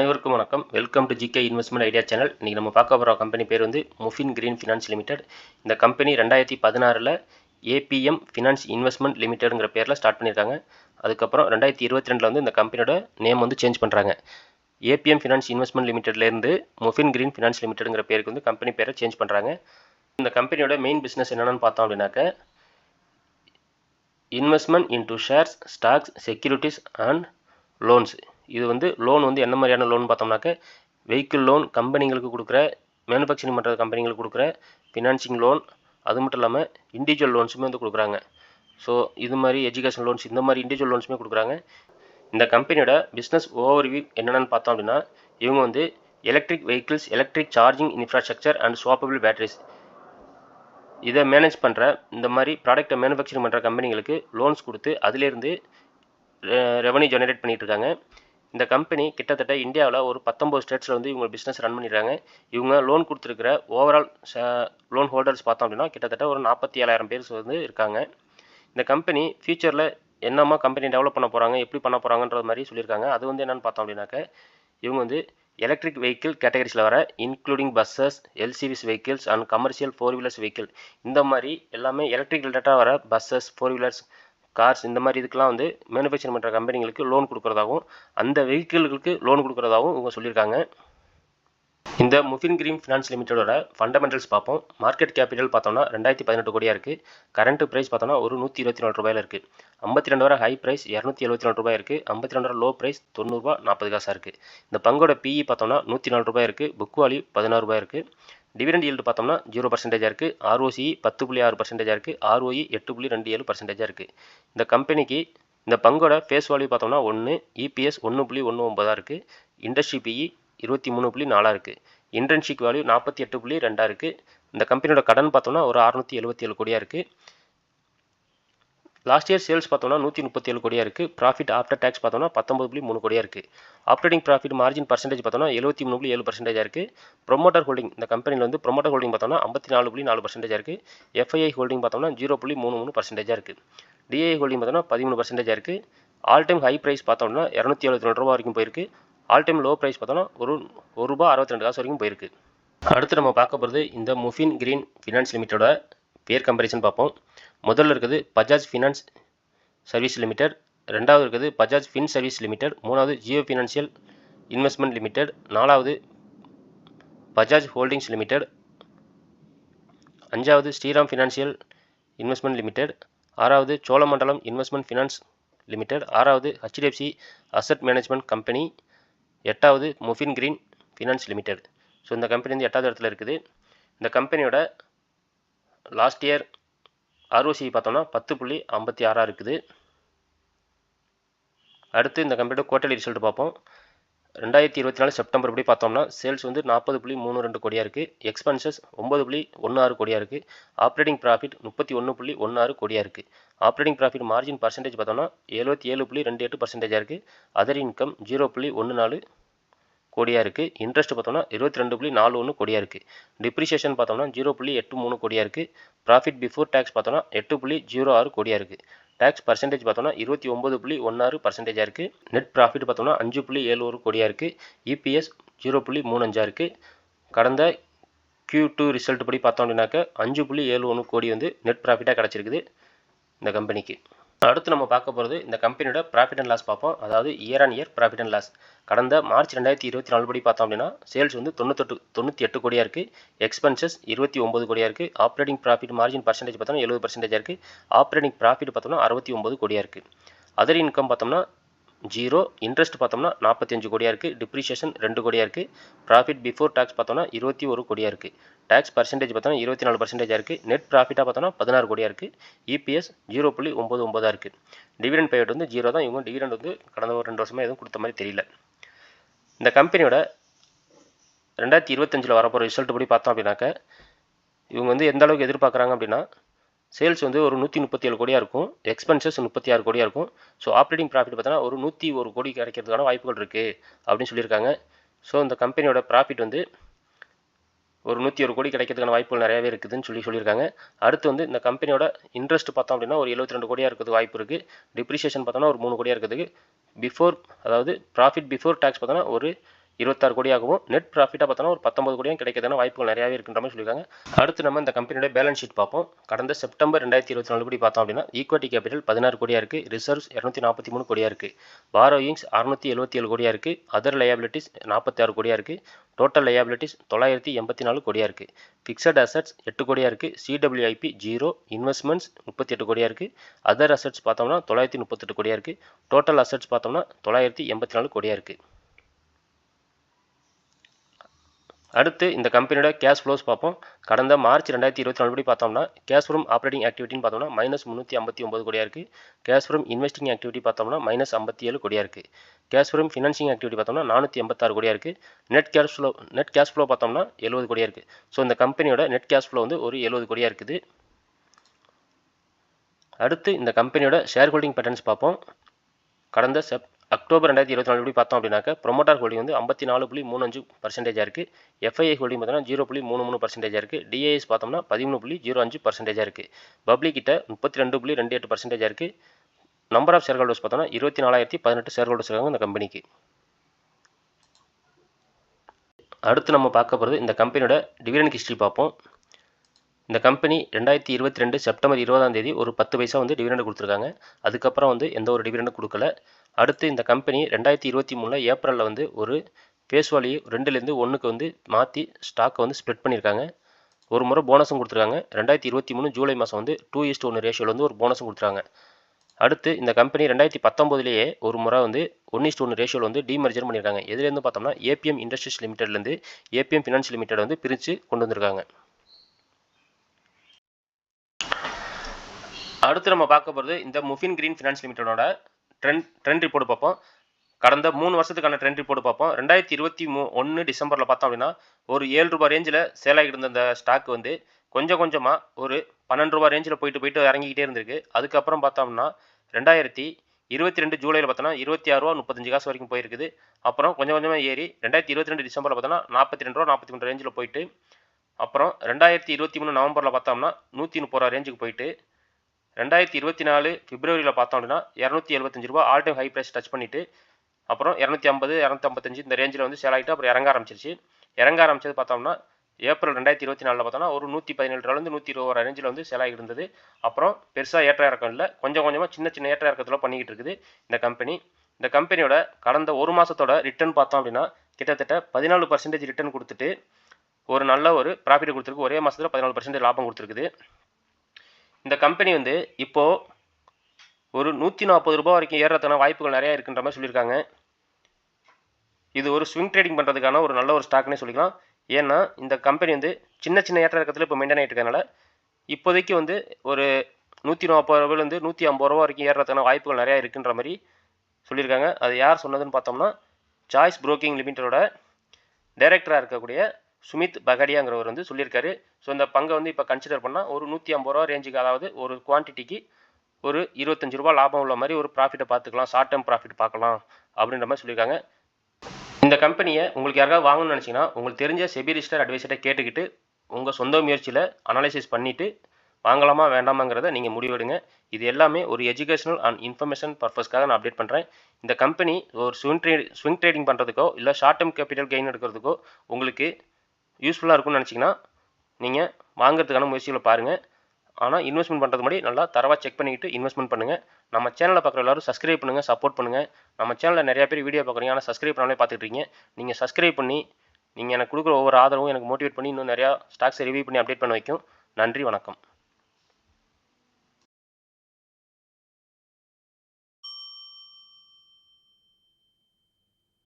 அனைவருக்கும் வணக்கம். Welcome to GK investment idea channel இன்றைக்கி நம்ம பார்க்க போகிற கம்பெனி பேர் வந்து முஃபின் கிரீன் ஃபினான்ஸ் லிமிடெட் இந்த கம்பெனி ரெண்டாயிரத்தி பதினாறில் ஏபிஎம் ஃபினான்ஸ் இன்வெஸ்ட்மெண்ட் லிமிடெடுங்கிற பேரில் ஸ்டார்ட் பண்ணியிருக்காங்க. அதுக்கப்புறம் ரெண்டாயிரத்தி இருபத்தி ரெண்டில் வந்து இந்த கம்பெனியோட நேம் வந்து சேஞ்ச் பண்ணுறாங்க ஏபிஎம் ஃபினான்ஸ் இன்வெஸ்ட்மெண்ட் லிமிடெட்லேருந்து முஃபின் கிரீன் ஃபினான்ஸ் லிமிடெடுங்கிற பேருக்கு வந்து கம்பெனி பேரை சேஞ்ச் பண்ணுறாங்க இந்த கம்பெனியோட மெயின் பிஸ்னஸ் என்னென்னு பார்த்தோம் அப்படின்னாக்க investment into shares stocks securities and loans இது வந்து லோன் வந்து என்ன மாதிரியான லோன் பார்த்தோம்னாக்க வெஹிக்கிள் லோன் கம்பெனிங்களுக்கு கொடுக்குற மேனுஃபேக்சரிங் பண்ணுற கம்பெனிங்களுக்கு கொடுக்குற ஃபினான்சிங் லோன் அது மட்டும் இல்லாமல் இண்டிவிஜுவல் லோன்ஸுமே வந்து கொடுக்குறாங்க. ஸோ இது மாதிரி எஜுகேஷன் லோன்ஸ் இந்த மாதிரி இண்டிவிஜுவல் லோன்ஸுமே கொடுக்குறாங்க. இந்த கம்பெனியோட பிஸ்னஸ் ஓவர்வியூ என்னென்னு பார்த்தோம் அப்படின்னா இவங்க வந்து electric vehicles electric charging infrastructure and swappable batteries இதை மேனேஜ் பண்ணுற இந்த மாதிரி ப்ராடக்ட்டை மேனுஃபேக்சரிங் பண்ணுற கம்பெனிங்களுக்கு லோன்ஸ் கொடுத்து அதிலேருந்து ரெவன்யூ ஜெனரேட் பண்ணிகிட்ருக்காங்க இருக்காங்க. இந்த கம்பெனி கிட்டத்தட்ட இந்தியாவில் ஒரு பத்தொம்பது ஸ்டேட்ஸில் வந்து இவங்க பிஸ்னஸ் ரன் பண்ணிடுறாங்க இவங்க லோன் கொடுத்துருக்கிற ஓவரால் லோன் ஹோல்டர்ஸ் பார்த்தோம் அப்படின்னா கிட்டத்தட்ட ஒரு நாற்பத்தி ஏழாயிரம் பேர் வந்து இருக்காங்க. இந்த கம்பெனி ஃபியூச்சரில் என்னம்மா கம்பெனி டெவலப் பண்ண போகிறாங்க எப்படி பண்ண போகிறாங்கன்ற மாதிரி சொல்லியிருக்காங்க. அது வந்து என்னென்னு பார்த்தோம் அப்படின்னாக்க இவங்க வந்து எலக்ட்ரிக் வெஹிக்கிள் கேட்டகரிஸில் வர including buses LCVs vehicles and commercial four wheelers vehicle இந்த மாதிரி எல்லாமே எலக்ட்ரிக் ரிலேட்டடாக வர பஸ்ஸஸ் ஃபோர் வீலர்ஸ் கார்ஸ் இந்த மாதிரி இதுக்கெலாம் வந்து மேனுஃபேக்சர் பண்ணுற கம்பெனிகளுக்கு லோன் கொடுக்குறதாகவும் அந்த வெஹிக்கிள்களுக்கு லோன் கொடுக்குறதாகவும் இவங்க சொல்லியிருக்காங்க. இந்த முஃபின் கிரீன் ஃபினான்ஸ் லிமிட்டடோட ஃபண்டமெண்டல்ஸ் பார்ப்போம். மார்க்கெட் கேபிட்டல் பார்த்தோம்னா ரெண்டாயிரத்தி பதினெட்டு கோடியாக இருக்குது கரண்ட் ப்ரைஸ் பார்த்தோம்னா ஒரு நூற்றி இருபத்தி நாலு ரூபாயில் இருக்குது ஐம்பத்தி ரெண்டு ஹை ப்ரைஸ் இரநூத்தி எழுபத்தி நாலு ரூபாய் இருக்குது ஐம்பத்தி ரெண்டு லோ ப்ரைஸ் தொண்ணூறுபா நாற்பது காசாக இருக்குது இந்த பங்கோட பிஇ பார்த்தோம்னா நூற்றி நாலு ரூபாய் இருக்குது புக் வால்யூ பதினாறு ரூபாய் இருக்குது டிவிடெண்ட் ஈல்டு பார்த்தோம்னா ஜீரோ பர்சன்டேஜாக இருக்குது ஆர்ஓசி பத்து புள்ளி ஆறு பர்சன்டேஜாக இருக்குது ஆர்ஓஇ எட்டு புள்ளி ரெண்டு ஏழு பர்சன்டேஜாக இருக்குது இந்த கம்பெனிக்கு இந்த பங்கோட ஃபேஸ் வேல்யூ பார்த்தோம்னா ஒன்று இபிஎஸ் ஒன்று புள்ளி ஒன்று ஒன்பதாக இருக்குது இண்டஸ்ட்ரி பிஇ இருபத்தி மூணு புள்ளி நாலாக இருக்குது இன்டர்ன்ஷிப் வேல்யூ நாற்பத்தி எட்டு புள்ளி ரெண்டாக இருக்குது இந்த கம்பெனியோட கடன் பார்த்தோம்னா ஒரு அறுநூற்றி எழுபத்தி ஏழு கோடியாக இருக்குது லாஸ்ட் இயர் சேல்ஸ் பார்த்தோம்னா நூற்றி முப்பத்தி ஏழு கோடியாக இருக்குது ப்ராஃபிட் ஆஃப்டர் டேக்ஸ் பார்த்தோம்னா பத்தொம்பது புள்ளி மூணு கோடியாக இருக்குது ஆப்ரேட்டிங் ப்ராஃபிட் மார்ஜின் பர்சன்டேஜ் பார்த்தோம்னா எழுபத்தி மூணு புள்ளி ஏழு பர்சன்டேஜாக இருக்குது ப்ரொமோட்டர் ஹோல்டிங் இந்த கம்பெனியில் வந்து ப்ரொமோட்டர் ஹோல்டிங் பார்த்தோம்னா ஐம்பத்தி நாலு புள்ளி நாலு பர்சன்டேஜாக இருக்குது எஃப்ஐஐ ஹோல்டிங் பார்த்தோம்னா ஜீரோ புள்ளி மூணு மூணு பர்சன்டேஜாக இருக்குது டிஐ ஹோல்டிங் பார்த்தோம்னா பதிமூணு பர்சன்டேஜாக இருக்குது ஆல் டைம் ஹை ப்ரைஸ் பார்த்தோம்னா இரநூத்தி எழுபத்தி ரெண்டு ரூபா வரைக்கும் போயிருக்கு. ஆல் டைம் லோ ப்ரைஸ் பார்த்தோம்னா ஒரு ஒரு ரூபா அறுபத்தி ரெண்டு காசு வரைக்கும் போயிருக்கு. அடுத்து நம்ம பார்க்க போகிறது இந்த முஃபின் கிரீன் ஃபினான்ஸ் லிமிட்டோட பேர் கம்பேரிசன் பார்ப்போம். முதல்ல இருக்குது பஜாஜ் ஃபினான்ஸ் சர்வீஸ் லிமிடெட் ரெண்டாவது இருக்குது பஜாஜ் ஃபின் சர்வீஸ் லிமிடெட் மூணாவது ஜியோ ஃபினான்ஷியல் இன்வெஸ்ட்மெண்ட் லிமிடெட் நாலாவது பஜாஜ் ஹோல்டிங்ஸ் லிமிடெட் அஞ்சாவது ஸ்ரீராம் ஃபினான்ஷியல் இன்வெஸ்ட்மெண்ட் லிமிடெட் ஆறாவது சோழமண்டலம் இன்வெஸ்ட்மெண்ட் ஃபினான்ஸ் லிமிடெட் ஆறாவது ஹெச்டிஎஃப்சி அசட் மேனேஜ்மெண்ட் கம்பெனி எட்டாவது Mufin Green Finance Limited so இந்த கம்பெனி வந்து எட்டாவது இடத்துல இருக்குது. இந்த கம்பெனியோட லாஸ்ட் இயர் ஆர்ஓசி பார்த்தோம்னா பத்து புள்ளி ஐம்பத்தி ஆறாக இருக்குது. அடுத்து இந்த கம்பெனியோட குவார்டர்லி ரிசல்ட் பார்ப்போம். ரெண்டாயிரத்தி இருபத்தி நாலு செப்டம்பர் படி பார்த்தோம்னா சேல்ஸ் வந்து நாற்பது புள்ளி மூணு ரெண்டு கோடியாக இருக்குது எக்ஸ்பென்சஸ் ஒம்பது புள்ளி ஒன்று ஆறு கோடியாக இருக்குது ஆப்ரேட்டிங் ப்ராஃபிட் முப்பத்தி ஒன்று புள்ளி ஒன்று ஆறு கோடியாக இருக்குது ஆப்ரேட்டிங் ப்ராஃபிட் மார்ஜின் பர்சன்டேஜ் பார்த்தோம்னா எழுபத்தி ஏழு புள்ளி ரெண்டு எட்டு பர்சன்டேஜாக இருக்குது அதர் இன்கம் ஜீரோ புள்ளி ஒன்று நாலு கோடியாக இருக்குது இன்ட்ரெஸ்ட் பார்த்தோம்னா இருபத்தி ரெண்டு புள்ளி நாலு ஒன்று கோடியாக இருக்குது டிப்ரிசியேஷன் பார்த்தோம்னா ஜீரோ புள்ளி எட்டு மூணு கோடியாக இருக்குது ப்ராஃபிட் பிஃபோர் டேக்ஸ் பார்த்தோம்னா எட்டு புள்ளி ஜீரோ ஆறு கோடியாக இருக்குது டேக்ஸ் பர்சன்டேஜ் பார்த்தோம்னா இருபத்தி ஒம்பது புள்ளி ஒன்றாறு பர்சன்டேஜாக இருக்குது நெட் ப்ராஃபிட் பார்த்தோம்னா அஞ்சு புள்ளி ஏழு ஒரு கோடியாக இருக்குது இபிஎஸ் ஜீரோ புள்ளி மூணு அஞ்சாக இருக்குது கடந்த கியூ டூ ரிசல்ட் படி பார்த்தோம் அப்படின்னாக்க அஞ்சு புள்ளி ஏழு ஒன்று கோடி வந்து நெட் ப்ராஃபிட்டாக கிடச்சிருக்குது இந்த கம்பெனிக்கு அடுத்து நம்ம பார்க்க போகிறது இந்த கம்பெனியோட ப்ராஃபிட் அண்ட் லாஸ் பார்ப்போம். அதாவது year on year profit and loss கடந்த மார்ச் ரெண்டாயிரத்தி இருபத்தி நாலு படி பார்த்தோம் அப்படின்னா சேல்ஸ் வந்து தொண்ணூத்தெட்டு தொண்ணூற்றி எட்டு கோடியாக இருக்குது எக்ஸ்பென்சஸ் இருபத்தி ஒம்பது கோடியாக இருக்குது ஆப்ரேட்டிங் ப்ராஃபிட் மார்ஜின் பர்சன்டேஜ் பார்த்தோம்னா எழுபது பர்சன்டேஜாக இருக்குது ஆப்ரேட்டிங் ப்ராஃபிட் பார்த்தோம்னா அறுபத்தி ஒம்பது கோடியாக இருக்குது அதர் இன்கம் பார்த்தோம்னா ஜீரோ இன்ட்ரெஸ்ட் பார்த்தோம்னா நாற்பத்தஞ்சு கோடியாக இருக்குது டிப்ரிஷியேஷன் ரெண்டு கோடியாக இருக்குது ப்ராஃபிட் பிஃபோர் டேக்ஸ் பார்த்தோம்னா இருபத்தி ஒரு கோடியாக இருக்குது டேக்ஸ் பர்சன்டேஜ் பார்த்தோம்னா இருபத்தி நாலு பர்சன்டேஜாக இருக்குது நெட் ப்ராஃபிட்டாக பார்த்தோம்னா பதினாறு கோடியாக இருக்குது இபிஎஸ் ஜீரோ புள்ளி ஒம்பது ஒம்பதாக இருக்குது டிவிடெண்ட் பேமெண்ட் வந்து ஜீரோ தான் இவங்க டிவிடெண்ட் வந்து கடந்த ஒரு ரெண்டு வருஷமாக எதுவும் கொடுத்த மாதிரி தெரியல. இந்த கம்பெனியோட ரெண்டாயிரத்தி இருபத்தஞ்சில் வரப்போகிற ரிசல்ட் படி பார்த்தோம் அப்படின்னாக்க இவங்க வந்து எந்த அளவுக்கு எதிர்பார்க்குறாங்க அப்படின்னா சேல்ஸ் வந்து ஒரு நூற்றி முப்பத்தி ஏழு கோடியாக இருக்கும். எக்ஸ்பென்சஸ் முப்பத்தி ஆறு கோடியாக இருக்கும். ஸோ ஆப்ரேட்டிங் ப்ராஃபிட் பார்த்தோன்னா ஒரு நூற்றி ஒரு கோடி கிடைக்கிறதுக்கான வாய்ப்புகள் இருக்குது அப்படின்னு சொல்லியிருக்காங்க. ஸோ இந்த கம்பெனியோட ப்ராஃபிட் வந்து ஒரு நூற்றி ஒரு கோடி கிடைக்கிறதுக்கான வாய்ப்புகள் நிறையவே இருக்குதுன்னு சொல்லி சொல்லியிருக்காங்க. அடுத்து வந்து இந்த கம்பெனியோட இன்ட்ரெஸ்ட் பார்த்தோம் அப்படின்னா ஒரு எழுபத்தி ரெண்டு கோடியாக இருக்கிறது வாய்ப்பு இருக்குது டிப்ரிசியேஷன் பார்த்தோன்னா ஒரு மூணு கோடியாக இருக்கிறதுக்கு. பிஃபோர் அதாவது ப்ராஃபிட் பிஃபோர் டேக்ஸ் பார்த்தோன்னா ஒரு இருபத்தாறு கோடியாகவும் நெட் ப்ராஃபிட்டாக பார்த்தோன்னா ஒரு பத்தொம்பது கோடியும் கிடைக்கிறதான வாய்ப்புகள் நிறையாவே இருக்கின்ற மாதிரி சொல்லியிருக்காங்க. அடுத்து நம்ம இந்த கம்பெனியோட பேலன்ஸ் ஷீட் பார்ப்போம். கடந்த செப்டம்பர் ரெண்டாயிரத்தி இருபத்தி நாலு படி பார்த்தோம் அப்படின்னா ஈக்விட்டி கேபிட்டல் பதினாறு கோடியாக இருக்குது ரிசர்வ்ஸ் இரநூத்தி நாற்பத்தி மூணு கோடியாக இருக்குது பாரோயிங்ஸ் அறுநூத்தி எழுபத்தி ஏழு கோடியாக இருக்குது அதர் லயபிலிட்டிஸ் நாற்பத்தி ஆறு கோடியாக இருக்குது டோட்டல் லயபிலிட்டிஸ் தொள்ளாயிரத்தி எண்பத்தி நாலு கோடியாக இருக்குது ஃபிக்ஸட் அசட்ஸ் எட்டு கோடியாக இருக்குது சிடபிள்யூஐபி ஜீரோ இன்வெஸ்ட்மெண்ட்ஸ் முப்பத்தி எட்டு கோடியாக இருக்குது அதர் அசட்ஸ் பார்த்தோம்னா தொள்ளாயிரத்தி முப்பத்தெட்டு கோடியாக இருக்குது டோட்டல் அசட்ஸ் பார்த்தோம்னா தொள்ளாயிரத்தி எண்பத்தி நாலு கோடியாக இருக்குது அடுத்து இந்த கம்பெனியோட கேஷ் ஃப்ளோஸ் பார்ப்போம். கடந்த மார்ச் ரெண்டாயிரத்தி இருபத்தி நாலு படி பார்த்தோம்னா கேஷ் ஃப்ரம் ஆப்ரேட்டிங் ஆக்டிவிட்டின்னு பார்த்தோம்னா மைனஸ் முந்நூற்றி ஐம்பத்தி ஒம்பது கோடியாக இருக்குது கேஷ் ஃப்ரம் இன்வெஸ்டிங் ஆக்டிவிட்டி பார்த்தோம்னா மைனஸ் ஐம்பத்தி ஏழு கோடியாக இருக்குது கேஷ் ஃப்ரம் ஃபினான்சிங் ஆக்டிவிட்டி பார்த்தோம்னா நானூற்றி எண்பத்தாறு கோடியாக இருக்குது net cash flow net cash flow பார்த்தோம்னா எழுபது கோடியாக இருக்குது ஸோ இந்த கம்பெனியோட நெட் கேஷ் ஃப்ளோ வந்து ஒரு எழுபது கோடியாக இருக்குது. அடுத்து இந்த கம்பெனியோட ஷேர் ஹோல்டிங் பேட்டர்ன்ஸ் பார்ப்போம். கடந்த செப் அக்டோபர் ரெண்டாயிரத்தி இருபத்தி நாலு படி பார்த்தோம் அப்படின்னாக்க ப்ரொமோட்டர் ஹோல்டிங் வந்து ஐம்பத்தி நாலு புள்ளி மூணு அஞ்சு பர்சன்டேஜாக இருக்குது எஃப்ஐஐ ஹோல்டிங் பார்த்தோம்னா ஜீரோ புள்ளி மூணு மூணு பர்சன்டேஜாக இருக்குது டிஏஎஸ் பார்த்தோம்னா பதிமூணு புள்ளி ஜீரோ அஞ்சு பர்சன்டேஜாக இருக்குது பப்ளிக் கிட்ட முப்பத்தி ரெண்டு புள்ளி ரெண்டு எட்டு பர்சன்டேஜாக இருக்குது நம்பர் ஆஃப் ஷேர் ஹோல்டர்ஸ் பார்த்தோம்னா இருபத்தி நாலாயிரத்தி பதினெட்டு ஷேர் ஹோல்டர்ஸ் இருக்காங்க இந்த கம்பெனிக்கு அடுத்து நம்ம பார்க்க போகிறது இந்த கம்பெனியோட டிவிடெண்ட் ஹிஸ்ட்ரி பார்ப்போம். இந்த கம்பெனி ரெண்டாயிரத்தி இருபத்தி ரெண்டு செப்டம்பர் இருபதாம் தேதி ஒரு பத்து பைசா வந்து டிவிடெண்ட் கொடுத்துருக்காங்க. அதுக்கப்புறம் வந்து எந்த ஒரு டிவிடெண்டும் கொடுக்கல. அடுத்து இந்த கம்பெனி ரெண்டாயிரத்தி இருபத்தி மூணில் ஏப்ரலில் வந்து ஒரு ஃபேஸ் வேல்யூ ரெண்டுலேருந்து ஒன்றுக்கு வந்து மாற்றி ஸ்டாக்கை வந்து ஸ்ப்ளிட் பண்ணியிருக்காங்க. ஒரு முறை போனஸும் கொடுத்துருக்காங்க. ரெண்டாயிரத்தி இருபத்தி மூணு ஜூலை மாதம் வந்து டூ இஸ்ட் ஒன்று ரேஷியோவில் வந்து ஒரு போனஸும் கொடுத்துருக்காங்க. அடுத்து இந்த கம்பெனி ரெண்டாயிரத்தி பத்தொம்போதுலேயே ஒரு முறை வந்து ஒன் இஸ்ட் ஒன்று ரேஷியோவில் வந்து டிமர்ஜர் பண்ணியிருக்காங்க. எதுலேருந்து பார்த்தோம்னா ஏபிஎம் இண்டஸ்ட்ரீஸ் லிமிடெட்லேருந்து ஏபிஎம் ஃபினான்ஸ் லிமிடெட் வந்து பிரித்து கொண்டு வந்திருக்காங்க. அடுத்து நம்ம பார்க்க போகிறது இந்த முஃபின் கிரீன் ஃபினான்ஸ் லிமிடெடோட ட்ரெண்ட் ட்ரெண்ட் ரிப்போர்ட் பார்ப்போம். கடந்த மூணு வருஷத்துக்கான ட்ரெண்ட் ரிப்போர்ட் பார்ப்போம். ரெண்டாயிரத்தி இருபத்தி மூ ஒன்று டிசம்பரில் பார்த்தோம் அப்படின்னா ஒரு ஏழு ரூபாய் ரேஞ்சில் சேல் ஆகிட்டு இருந்த அந்த ஸ்டாக் வந்து கொஞ்சம் கொஞ்சமாக ஒரு பன்னெண்டு ரூபாய் ரேஞ்சில் போயிட்டு போயிட்டு இறங்கிக்கிட்டே இருந்திருக்கு. அதுக்கப்புறம் பார்த்தோம்னா ரெண்டாயிரத்தி இருபத்தி ரெண்டு ஜூலையில் பார்த்தோன்னா இருபத்தி ஆறு ரூபா முப்பத்தஞ்சு காசு வரைக்கும் போயிருக்குது. அப்புறம் கொஞ்சம் கொஞ்சமாக ஏறி ரெண்டாயிரத்தி இருபத்தி ரெண்டு டிசம்பரில் பார்த்தோன்னா நாற்பத்தி ரெண்டு ரூபா நாற்பத்தி மூணு ரேஞ்சில் போயிட்டு அப்புறம் ரெண்டாயிரத்தி இருபத்தி மூணு நவம்பரில் பார்த்தோம்னா நூற்றி முப்பது ரூபா ரேஞ்சுக்கு போயிட்டு ரெண்டாயிரத்தி இருபத்தி நாலு பிப்ரவரியில் பார்த்தோம் அப்படின்னா இரநூத்தி எழுபத்தஞ்சு ரூபா all time high price touch பண்ணிவிட்டு அப்புறம் இரநூத்தி ஐம்பது இரநூத்தி ஐம்பத்தஞ்சு இந்த ரேஞ்சில் வந்து சேல் ஆகிட்டு அப்புறம் இறங்க ஆரம்பிச்சிருச்சு. இறங்க ஆரம்பிச்சது பார்த்தோம்னா ஏப்ரல் ரெண்டாயிரத்தி இருபத்தி நாலில் பார்த்தோம்னா ஒரு நூற்றி பதினேழு ரூபாலேருந்து நூற்றி இருபது ரூபா ரேஞ்சில் வந்து சேல் ஆகிட்டு இருந்தது. அப்புறம் பெருசாக ஏற்ற இறக்கம் இல்லை கொஞ்சம் கொஞ்சமாக சின்ன சின்ன ஏற்ற இறக்கத்தில் பண்ணிக்கிட்டு இருக்குது இந்த கம்பெனி இந்த கம்பெனியோட கடந்த ஒரு மாதத்தோட ரிட்டர்ன் பார்த்தோம் அப்படின்னா கிட்டத்தட்ட பதினாலு பர்சன்டேஜ் ரிட்டர்ன் கொடுத்துட்டு ஒரு நல்ல ஒரு ப்ராஃபிட் கொடுத்துருக்கு. ஒரே மாதத்தில் பதினாலு பர்சன்டேஜ் லாபம் கொடுத்துருக்குது. இந்த கம்பெனி வந்து இப்போது ஒரு நூற்றி நாற்பது ரூபா வரைக்கும் ஏறுறதுக்கான வாய்ப்புகள் நிறையா இருக்குன்ற மாதிரி சொல்லியிருக்காங்க. இது ஒரு ஸ்விங் ட்ரேடிங் பண்ணுறதுக்கான ஒரு நல்ல ஒரு ஸ்டாக்னே சொல்லிக்கலாம். ஏன்னா இந்த கம்பெனி வந்து சின்ன சின்ன ஏற்ற இறக்கத்தில் இப்போ மெயின்டைன் ஆகிட்டு இருக்கனால இப்போதைக்கு வந்து ஒரு நூற்றி நாற்பது ரூபாயிலேருந்து நூற்றி ஐம்பது ரூபா வரைக்கும் ஏறுறதுக்கான வாய்ப்புகள் நிறையா இருக்குன்ற மாதிரி சொல்லியிருக்காங்க. அது யார் சொன்னதுன்னு பார்த்தோம்னா சாய்ஸ் புரோக்கிங் லிமிட்டடோட டைரக்டராக இருக்கக்கூடிய சுமித் பகடியாங்கிறவர் வந்து சொல்லியிருக்காரு. ஸோ இந்த பங்கை வந்து இப்போ கன்சிடர் பண்ணால் ஒரு நூற்றி ஐம்பது ரூபா ரேஞ்சுக்கு அதாவது ஒரு குவான்டிட்டிக்கு ஒரு இருபத்தஞ்சு ரூபா லாபம் உள்ள மாதிரி ஒரு ப்ராஃபிட்டை பார்த்துக்கலாம். ஷார்ட் டேர்ம் ப்ராஃபிட் பார்க்கலாம் அப்படின்ற மாதிரி சொல்லியிருக்காங்க. இந்த கம்பெனியை உங்களுக்கு யாராவது வாங்கணும்னு நினச்சிங்கன்னா உங்களுக்கு தெரிஞ்ச செபி ரிஜிஸ்டர் அட்வைசர்கிட்ட கேட்டுக்கிட்டு உங்கள் சொந்த முயற்சியில் அனாலிசிஸ் பண்ணிவிட்டு வாங்கலாமா வேண்டாமாங்கிறத நீங்கள் முடிவெடுங்க. இது எல்லாமே ஒரு எஜுகேஷனல் அண்ட் இன்ஃபர்மேஷன் பர்பஸ்க்காக நான் அப்டேட் பண்ணுறேன் இந்த கம்பெனி ஒரு ஸ்விங் ட்ரேட் ஸ்விங் ட்ரேடிங் பண்ணுறதுக்கோ இல்லை ஷார்ட் டேர்ம் கேபிட்டல் கெயின் எடுக்கிறதுக்கோ உங்களுக்கு யூஸ்ஃபுல்லாக இருக்கும்னு நினச்சிங்கன்னா நீங்கள் வாங்குறதுக்கான முயற்சிகளை பாருங்கள் ஆனால் இன்வெஸ்ட்மெண்ட் பண்ணுறது முன்னாடி நல்லா தரவாக செக் பண்ணிக்கிட்டு இன்வெஸ்ட்மெண்ட் பண்ணுங்கள் நம்ம சேனலை பார்க்குற எல்லாரும் சப்ஸ்கிரைப் பண்ணுங்கள் சப்போர்ட் பண்ணுங்கள் நம்ம சேனலில் நிறையா பேர் வீடியோ பார்க்குறீங்க ஆனால் சப்ஸ்கிரைப் பண்ணாலே பார்த்துட்டு நீங்கள் சப்ஸ்கிரைப் பண்ணி நீங்கள் எனக்கு கொடுக்குற ஒவ்வொரு ஆதரவும் எனக்கு மோட்டிவேட் பண்ணி இன்னும் நிறையா ஸ்டாக்ஸை ரிவ்யூ பண்ணி அப்டேட் பண்ண வைக்கும். நன்றி வணக்கம்.